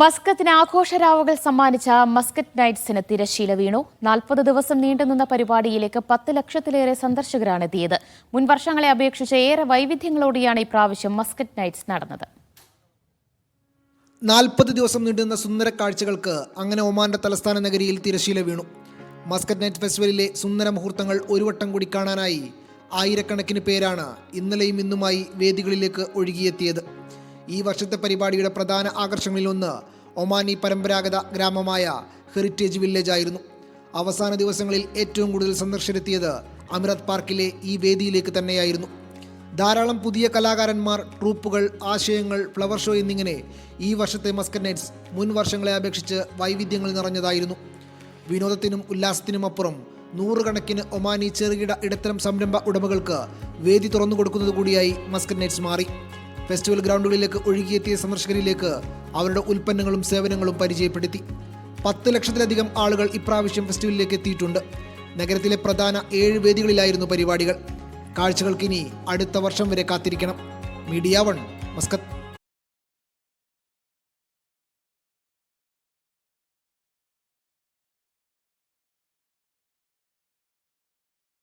മസ്കത്തിന് ആഘോഷരാവുകൾ സമ്മാനിച്ച മസ്കറ്റ് നൈറ്റ്സിന് തിരശീല വീണു. നാൽപ്പത് ദിവസം നീണ്ടുനിന്ന പരിപാടിയിലേക്ക് പത്ത് ലക്ഷത്തിലേറെ സന്ദർശകരാണ് എത്തിയത്. മുൻ വർഷങ്ങളെ അപേക്ഷിച്ച് ഏറെ വൈവിധ്യങ്ങളോടെയാണ് ഇപ്രാവശ്യം മസ്കറ്റ് നൈറ്റ്സ് നടന്നത്. നാൽപ്പത് ദിവസം നീണ്ടുന്ന സുന്ദര കാഴ്ചകൾക്ക് അങ്ങനെ ഒമാന്റെ തലസ്ഥാന നഗരിയിൽ തിരശീല വീണു. മസ്കറ്റ് നൈറ്റ് ഫെസ്റ്റിവലിലെ സുന്ദര മുഹൂർത്തങ്ങൾ ഒരു വട്ടം കൂടി കാണാനായി ആയിരക്കണക്കിന് പേരാണ് ഇന്നലെയും ഇന്നുമായി വേദികളിലേക്ക് ഒഴുകിയെത്തിയത്. ഈ വർഷത്തെ പരിപാടിയുടെ പ്രധാന ആകർഷണങ്ങളിലൊന്ന് ഒമാനി പരമ്പരാഗത ഗ്രാമമായ ഹെറിറ്റേജ് വില്ലേജ് ആയിരുന്നു. അവസാന ദിവസങ്ങളിൽ ഏറ്റവും കൂടുതൽ സന്ദർശകരെത്തിയത് അമിരത് പാർക്കിലെ ഈ വേദിയിലേക്ക് തന്നെയായിരുന്നു. ധാരാളം പുതിയ കലാകാരന്മാർ ട്രൂപ്പുകൾ ആശയങ്ങൾ ഫ്ലവർ ഷോ എന്നിങ്ങനെ ഈ വർഷത്തെ മസ്കറ്റ് നൈറ്റ്സ് മുൻ വർഷങ്ങളെ അപേക്ഷിച്ച് വൈവിധ്യങ്ങൾ നിറഞ്ഞതായിരുന്നു. വിനോദത്തിനും ഉല്ലാസത്തിനും അപ്പുറം നൂറുകണക്കിന് ഒമാനി ചെറുകിട ഇടത്തരം സംരംഭ ഉടമകൾക്ക് വേദി തുറന്നു കൊടുക്കുന്നത് കൂടിയായി മസ്കറ്റ് നൈറ്റ്സ് മാറി. ഫെസ്റ്റിവൽ ഗ്രൗണ്ടുകളിലേക്ക് ഒഴുകിയെത്തിയ സന്ദർശകരിലേക്ക് അവരുടെ ഉൽപ്പന്നങ്ങളും സേവനങ്ങളും പരിചയപ്പെടുത്തി. പത്ത് ലക്ഷത്തിലധികം ആളുകൾ ഇപ്രാവശ്യം ഫെസ്റ്റിവലിലേക്ക് എത്തിയിട്ടുണ്ട്. നഗരത്തിലെ പ്രധാന ഏഴ് വേദികളിലായിരുന്നു പരിപാടികൾ. കാഴ്ചകൾക്കിനി അടുത്ത വർഷം വരെ കാത്തിരിക്കണം. Media one Muscat.